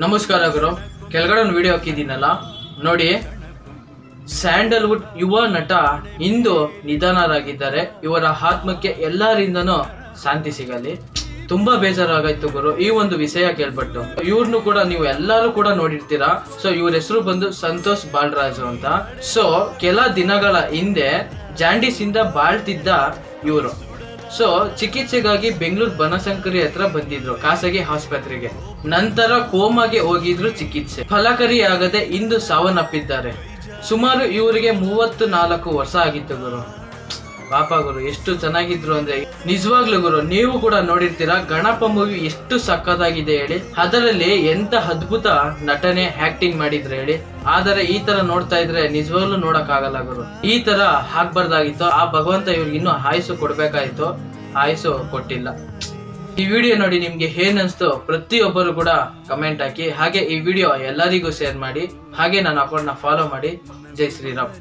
ನಮಸ್ಕಾರ ಗುರು. ಕೆಳಗಡೆ ಒಂದು ವಿಡಿಯೋ ಹಾಕಿದ್ದೀನಲ್ಲ. ನೋಡಿ, ಸ್ಯಾಂಡಲ್ವುಡ್ ಯುವ ನಟ ಇಂದು ನಿಧನರಾಗಿದ್ದಾರೆ. ಇವರ ಆತ್ಮಕ್ಕೆ ಎಲ್ಲರಿಂದನೂ ಶಾಂತಿ ಸಿಗಲಿ. ತುಂಬಾ ಬೇಜಾರಾಗಾಯ್ತು ಗುರು, ಈ ಒಂದು ವಿಷಯ ಕೇಳ್ಪಟ್ಟು. ಇವ್ರನ್ನು ಕೂಡ ನೀವು ಎಲ್ಲರೂ ಕೂಡ ನೋಡಿರ್ತೀರಾ. ಸೊ ಇವ್ರ ಹೆಸರು ಬಂದು ಸಂತೋಷ್ ಬಾಲರಾಜು ಅಂತ. ಸೊ ಕೆಲ ದಿನಗಳ ಹಿಂದೆ ಜಾಂಡೀಸ್ ಇಂದ ಬಾಳ್ತಿದ್ದ ಇವರು. ಸೊ ಚಿಕಿತ್ಸೆಗಾಗಿ ಬೆಂಗಳೂರು ಬನಶಂಕರಿ ಹತ್ರ ಬಂದಿದ್ರು, ಖಾಸಗಿ ಆಸ್ಪತ್ರೆಗೆ. ನಂತರ ಕೋಮಾಗೆ ಹೋಗಿದ್ರು ಚಿಕಿತ್ಸೆ. ಫಲಕರಿಯಾಗದೆ ಇಂದು ಸಾವನ್ನಪ್ಪಿದ್ದಾರೆ. ಸುಮಾರು ಇವರಿಗೆ ಮೂವತ್ತು ನಾಲ್ಕು ವರ್ಷ ಆಗಿತ್ತು ಗುರು. ಪಾಪ ಗುರು ಎಷ್ಟು ಚೆನ್ನಾಗಿದ್ರು ಅಂದ್ರೆ ನಿಜವಾಗ್ಲೂ ಗುರು, ನೀವು ಕೂಡ ನೋಡಿರ್ತೀರಾ ಗಣಪ ಮೂವಿ ಎಷ್ಟು ಸಕ್ಕತ್ತಾಗಿದೆ ಹೇಳಿ. ಅದರಲ್ಲಿ ಎಂತ ಅದ್ಭುತ ನಟನೆ ಆಕ್ಟಿಂಗ್ ಮಾಡಿದ್ರೆ ಹೇಳಿ. ಆದರೆ ಈ ತರ ನೋಡ್ತಾ ಇದ್ರೆ ನಿಜವಾಗ್ಲೂ ನೋಡಕ್ ಆಗಲ್ಲ ಗುರು. ಈ ತರ ಆಗ್ಬಾರ್ದಾಗಿತ್ತು. ಆ ಭಗವಂತ ಇವ್ರಿಗೆ ಇನ್ನೂ ಆಯಸ್ಸು ಕೊಡ್ಬೇಕಾಯ್ತು. ಆಯಸ್ಸು ಕೊಟ್ಟಿಲ್ಲ. ಈ ವಿಡಿಯೋ ನೋಡಿ ನಿಮ್ಗೆ ಏನ್ ಅನ್ಸ್ತು ಪ್ರತಿಯೊಬ್ಬರು ಕೂಡ ಕಮೆಂಟ್ ಹಾಕಿ. ಹಾಗೆ ಈ ವಿಡಿಯೋ ಎಲ್ಲರಿಗೂ ಶೇರ್ ಮಾಡಿ. ಹಾಗೆ ನನ್ನ ಅಕೌಂಟ್ನ ಫಾಲೋ ಮಾಡಿ. ಜೈ ಶ್ರೀರಾಮ್.